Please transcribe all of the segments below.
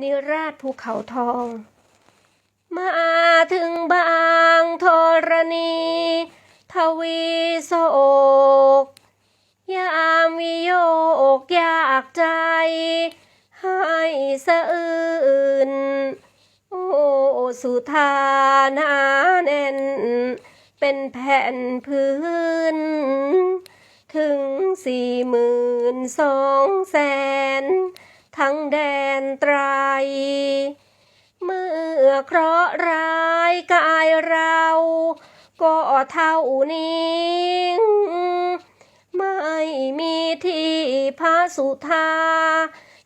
นิราชภูเขาทอง มาถึงบางธรณี ทวีโศก ยามวิโยกอยากใจ ให้สะอื่น โอ้สุธานาแน่น เป็นแผ่นพื้น ถึงสี่หมื่นสองแสน ทั้งแดนไตร เมื่อเคราะห์ร้ายกายเรา ก็เท่านี้ไม่มีที่พระสุธา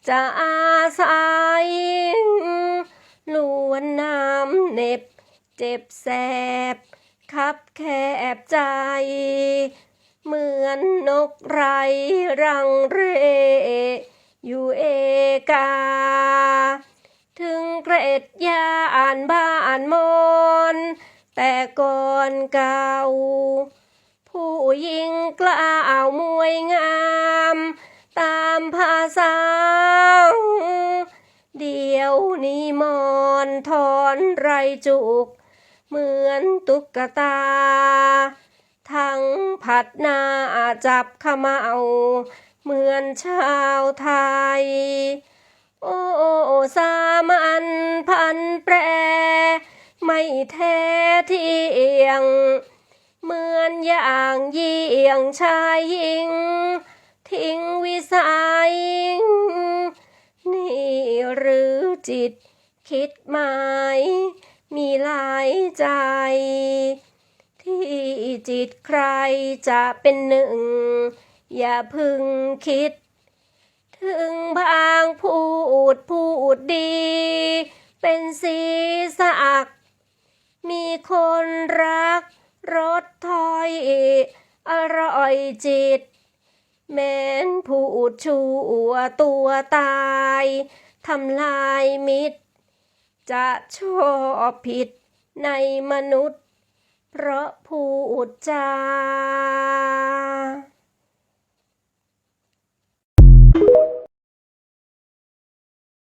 จะอาศัยล้วนน้ำเน็บเจ็บแสบ คับแคบใจ เหมือนนกไรรังเร อยู่เอกา ถึงเกรดยาอ่านบ้านมน แต่ก่อนเก่า ผู้หญิงกล้าวมวยงาม ตามภาษา เดี๋ยวนี้มอนทอนไรจุก เหมือนตุ๊กตา ทั้งผัดหน้าจับขมาเอา เหมือนชาวไทย โอ้สามัญพันแปร ไม่แท้เที่ยง เหมือนอย่างยิ่งชายหญิง ทิ้งวิสัย นี่หรือจิตคิดหมายมีหลายใจ ที่จิตใครจะเป็นหนึ่ง อย่าพึงคิด ถึงบางพูดพูดดี เป็นสีสัก มีคนรักรถถอยอร่อยจิต แม้นพูดชัวตัวตายทำลายมิตร จะชอบผิดในมนุษย์ เพราะพูดจา